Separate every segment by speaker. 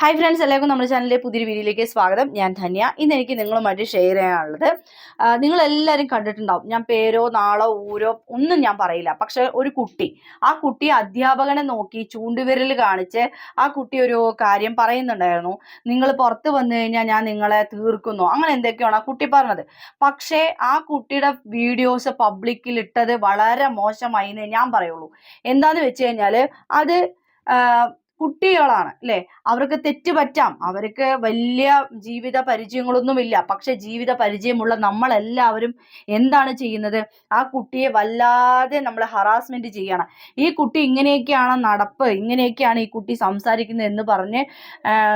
Speaker 1: Hi friends എല്ലാവർക്കും നമ്മുടെ ചാനലിലെ പുതിയൊരു വീഡിയോയിലേക്ക് സ്വാഗതം. ഞാൻ ധന്യ. ഇന്ന് എനിക്ക് നിങ്ങളുമായിട്ട് ഷെയർ ചെയ്യാനുള്ളത് നിങ്ങളെല്ലാവരും കണ്ടിട്ടുണ്ടാവും. ഞാൻ പേരോ നാളോ ഊരോ ഒന്നും ഞാൻ പറയില്ല. പക്ഷെ ഒരു കുട്ടി ആ കുട്ടി അധ്യാപകനെ നോക്കി ചൂണ്ടുവിരൽ കാണിച്ച് ആ കുട്ടി ഒരു കാര്യം പറയുന്നുണ്ടായിരുന്നു. നിങ്ങൾ പുറത്ത് വന്നു കഴിഞ്ഞാൽ ഞാൻ നിങ്ങളെ തീർക്കുന്നു. അങ്ങനെ എന്തൊക്കെയാണ് ആ കുട്ടി പറഞ്ഞത്. പക്ഷേ ആ കുട്ടിയുടെ വീഡിയോസ് പബ്ലിക്കിൽ ഇട്ടത് വളരെ മോശമായി എന്നേ ഞാൻ പറയുള്ളൂ. എന്താന്ന് വെച്ച് കഴിഞ്ഞാൽ അത് കുട്ടികളാണ് അല്ലെ? അവർക്ക് തെറ്റ് പറ്റാം. അവർക്ക് വലിയ ജീവിത പരിചയങ്ങളൊന്നുമില്ല. പക്ഷെ ജീവിത പരിചയമുള്ള നമ്മളെല്ലാവരും എന്താണ് ചെയ്യുന്നത്? ആ കുട്ടിയെ വല്ലാതെ നമ്മൾ ഹറാസ്മെന്റ് ചെയ്യണം. ഈ കുട്ടി ഇങ്ങനെയൊക്കെയാണ് നടപ്പ് ഇങ്ങനെയൊക്കെയാണ് ഈ കുട്ടി സംസാരിക്കുന്നത് എന്ന് പറഞ്ഞ്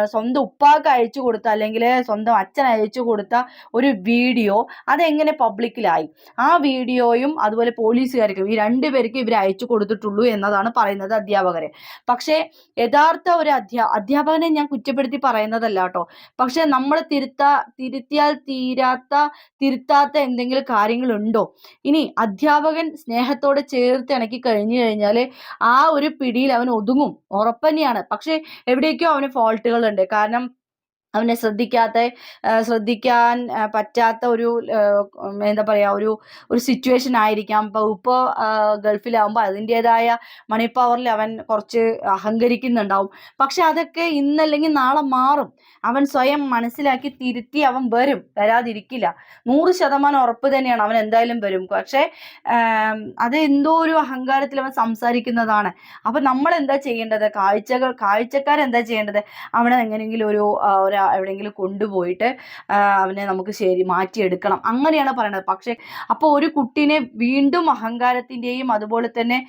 Speaker 1: സ്വന്തം ഉപ്പാക്ക് അയച്ചു കൊടുത്ത അല്ലെങ്കിൽ സ്വന്തം അച്ഛൻ അയച്ചു കൊടുത്ത ഒരു വീഡിയോ അതെങ്ങനെ പബ്ലിക്കിലായി ആ വീഡിയോയും അതുപോലെ പോലീസുകാർക്കും ഈ രണ്ടുപേർക്കും ഇവർ അയച്ചു കൊടുത്തിട്ടുള്ളൂ എന്നതാണ് പറയുന്നത് അധ്യാപകരെ. പക്ഷേ യഥാർത്ഥ ഒരു അധ്യാ അധ്യാപകനെ ഞാൻ കുറ്റപ്പെടുത്തി പറയുന്നതല്ല കേട്ടോ. പക്ഷെ നമ്മൾ തിരുത്താ തിരുത്തിയാൽ തീരാത്ത തിരുത്താത്ത എന്തെങ്കിലും കാര്യങ്ങളുണ്ടോ? ഇനി അധ്യാപകൻ സ്നേഹത്തോടെ ചേർത്ത് ഇണക്കി കഴിഞ്ഞു കഴിഞ്ഞാൽ ആ ഒരു പിടിയിൽ അവൻ ഒതുങ്ങും. ഉറപ്പന്നെയാണ് പക്ഷെ എവിടെയൊക്കെയോ അവന് ഫോൾട്ടുകൾ ഉണ്ട് കാരണം അവനെ ശ്രദ്ധിക്കാത്ത ശ്രദ്ധിക്കാൻ പറ്റാത്ത ഒരു എന്താ പറയുക ഒരു ഒരു സിറ്റുവേഷൻ ആയിരിക്കാം. ഇപ്പോൾ ഇപ്പോൾ ഗൾഫിലാവുമ്പോൾ അതിന്റെതായ മണി പവറിൽ അവൻ കുറച്ച് അഹങ്കരിക്കുന്നുണ്ടാവും. പക്ഷെ അതൊക്കെ ഇന്നല്ലെങ്കിൽ നാളെ മാറും. അവൻ സ്വയം മനസ്സിലാക്കി തിരുത്തി അവൻ വരും. വരാതിരിക്കില്ല. നൂറ് ശതമാനം ഉറപ്പ് തന്നെയാണ് അവൻ എന്തായാലും വരും. പക്ഷെ അത് എന്തോ ഒരു അഹങ്കാരത്തിൽ അവൻ സംസാരിക്കുന്നതാണ്. അപ്പൊ നമ്മൾ എന്താ ചെയ്യേണ്ടത്? കാഴ്ചകൾ കാഴ്ചക്കാരെന്താ ചെയ്യേണ്ടത്? അവനെ എങ്ങനെയെങ്കിലും ഒരു ഒരു എവിടെയെങ്കിലും കൊണ്ടുപോയിട്ട് അവനെ നമുക്ക് ശരി മാറ്റിയെടുക്കണം. അങ്ങനെയാണ് പറയുന്നത് പക്ഷേ അപ്പോൾ ഒരു കുട്ടീനെ വീണ്ടും അഹങ്കാരത്തിന്റെയും അതുപോലെ തന്നെ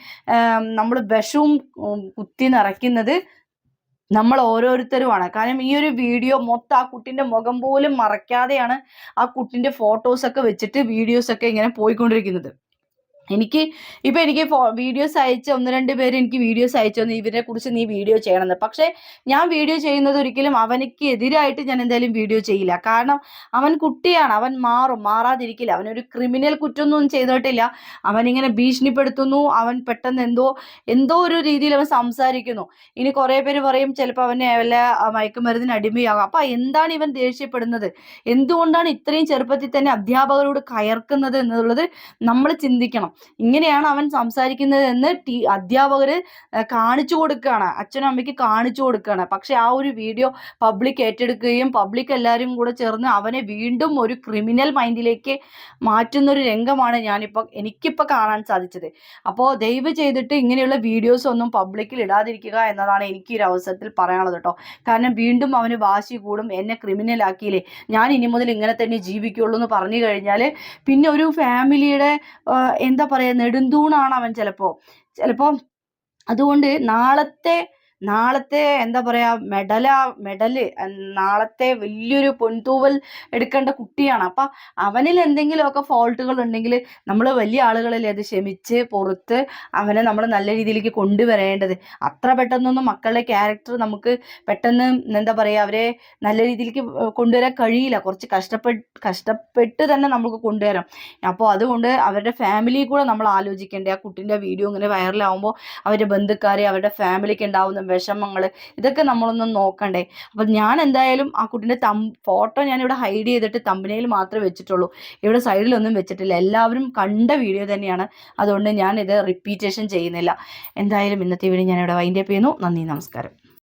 Speaker 1: നമ്മൾ വിഷവും കുത്തി നിറയ്ക്കുന്നത് നമ്മൾ ഓരോരുത്തരുമാണ്. കാരണം ഈ ഒരു വീഡിയോ മൊത്തം ആ കുട്ടിന്റെ മുഖം പോലും മറയ്ക്കാതെയാണ് ആ കുട്ടിന്റെ ഫോട്ടോസൊക്കെ വെച്ചിട്ട് വീഡിയോസൊക്കെ ഇങ്ങനെ പോയിക്കൊണ്ടിരിക്കുന്നത്. എനിക്ക് ഇപ്പൊ എനിക്ക് വീഡിയോസ് അയച്ച ഒന്ന് രണ്ട് പേര് എനിക്ക് വീഡിയോസ് അയച്ചു തന്നു. ഇവരെ കുറിച്ച് നീ വീഡിയോ ചെയ്യണമെന്ന്. പക്ഷെ ഞാൻ വീഡിയോ ചെയ്യുന്നത് ഒരിക്കലും അവനക്ക് എതിരായിട്ട് ഞാൻ എന്തായാലും വീഡിയോ ചെയ്യില്ല. കാരണം അവൻ കുട്ടിയാണ്. അവൻ മാറും. മാറാതിരിക്കില്ല. അവനൊരു ക്രിമിനൽ കുറ്റമൊന്നും ചെയ്തിട്ടില്ല. അവനിങ്ങനെ ഭീഷണിപ്പെടുത്തുന്നു. അവൻ പെട്ടെന്ന് എന്തോ എന്തോ ഒരു രീതിയിൽ അവൻ സംസാരിക്കുന്നു. ഇനി കുറെ പേര് പറയും ചിലപ്പോൾ അവനെ വല്ല മയക്കുമരുന്നിന് അടിമയാകും. അപ്പൊ എന്താണ് ഇവൻ ദേഷ്യപ്പെടുന്നത്? എന്തുകൊണ്ടാണ് ഇത്രയും ചെറുപ്പത്തിൽ തന്നെ അധ്യാപകരോട് കയർക്കുന്നത് എന്നുള്ളത് നമ്മൾ ചിന്തിക്കണം. ഇങ്ങനെയാണ് അവൻ സംസാരിക്കുന്നത് എന്ന് ടീ അധ്യാപകര് കാണിച്ചു കൊടുക്കുകയാണ് അച്ഛനും അമ്മയ്ക്ക് കാണിച്ചു കൊടുക്കുകയാണ് പക്ഷെ ആ ഒരു വീഡിയോ പബ്ലിക് ഏറ്റെടുക്കുകയും പബ്ലിക് എല്ലാവരും കൂടെ ചേർന്ന് അവനെ വീണ്ടും ഒരു ക്രിമിനൽ മൈൻഡിലേക്ക് മാറ്റുന്ന ഒരു രംഗമാണ് ഞാനിപ്പോൾ എനിക്കിപ്പോൾ കാണാൻ സാധിച്ചത്. അപ്പോൾ ദയവ് ചെയ്തിട്ട് ഇങ്ങനെയുള്ള വീഡിയോസ് ഒന്നും പബ്ലിക്കിൽ ഇടാതിരിക്കുക എന്നതാണ് എനിക്ക് ഈ ഒരു അവസരത്തിൽ പറയാനുള്ളത് കേട്ടോ. കാരണം വീണ്ടും അവന് വാശി കൂടും എന്നെ ക്രിമിനൽ ആക്കിയില്ലേ? ഞാൻ ഇനി മുതൽ ഇങ്ങനെ തന്നെ ജീവിക്കുള്ളൂ എന്ന് പറഞ്ഞു കഴിഞ്ഞാൽ പിന്നെ ഒരു ഫാമിലിയുടെ ആ, എന്താ പറയുക നെടുന്തൂണാണ് അവൻ ചിലപ്പോൾ ചിലപ്പോൾ അതുകൊണ്ട് നാളത്തെ നാളത്തെ എന്താ പറയാ മെഡല മെഡൽ നാളത്തെ വലിയൊരു പൊൻതൂവൽ എടുക്കേണ്ട കുട്ടിയാണ്. അപ്പം അവനിൽ എന്തെങ്കിലുമൊക്കെ ഫോൾട്ടുകൾ ഉണ്ടെങ്കിൽ നമ്മൾ വലിയ ആളുകളല്ലേ അത് ക്ഷമിച്ച് പുറത്ത് അവനെ നമ്മൾ നല്ല രീതിയിലേക്ക് കൊണ്ടുവരേണ്ടത്. അത്ര പെട്ടെന്നൊന്നും മക്കളുടെ ക്യാരക്ടർ നമുക്ക് പെട്ടെന്ന് എന്താ പറയുക അവരെ നല്ല രീതിയിലേക്ക് കൊണ്ടുവരാൻ കഴിയില്ല. കുറച്ച് കഷ്ടപ്പെട്ട് കഷ്ടപ്പെട്ട് തന്നെ നമുക്ക് കൊണ്ടുവരാം. അപ്പോൾ അതുകൊണ്ട് അവരുടെ ഫാമിലി കൂടെ നമ്മൾ ആലോചിക്കേണ്ടേ. ആ കുട്ടീന്റെ വീഡിയോ ഇങ്ങനെ വൈറലാവുമ്പോൾ അവരുടെ ബന്ധുക്കാരെ അവരുടെ ഫാമിലിക്ക് ഉണ്ടാവുന്ന വിഷമങ്ങൾ ഇതൊക്കെ നമ്മളൊന്നും നോക്കണ്ടേ. അപ്പം ഞാൻ എന്തായാലും ആ കുട്ടീന്റെ തം ഫോട്ടോ ഞാനിവിടെ ഹൈഡ് ചെയ്തിട്ട് തമ്പനയിൽ മാത്രമേ വെച്ചിട്ടുള്ളൂ. ഇവിടെ സൈഡിലൊന്നും വെച്ചിട്ടില്ല. എല്ലാവരും കണ്ട വീഡിയോ തന്നെയാണ്. അതുകൊണ്ട് ഞാൻ ഇത് റിപ്പീറ്റേഷൻ ചെയ്യുന്നില്ല. എന്തായാലും ഇന്നത്തെ വീഡിയോ ഞാനിവിടെ വൈൻഡപ്പ് ചെയ്യുന്നു. നന്ദി നമസ്കാരം.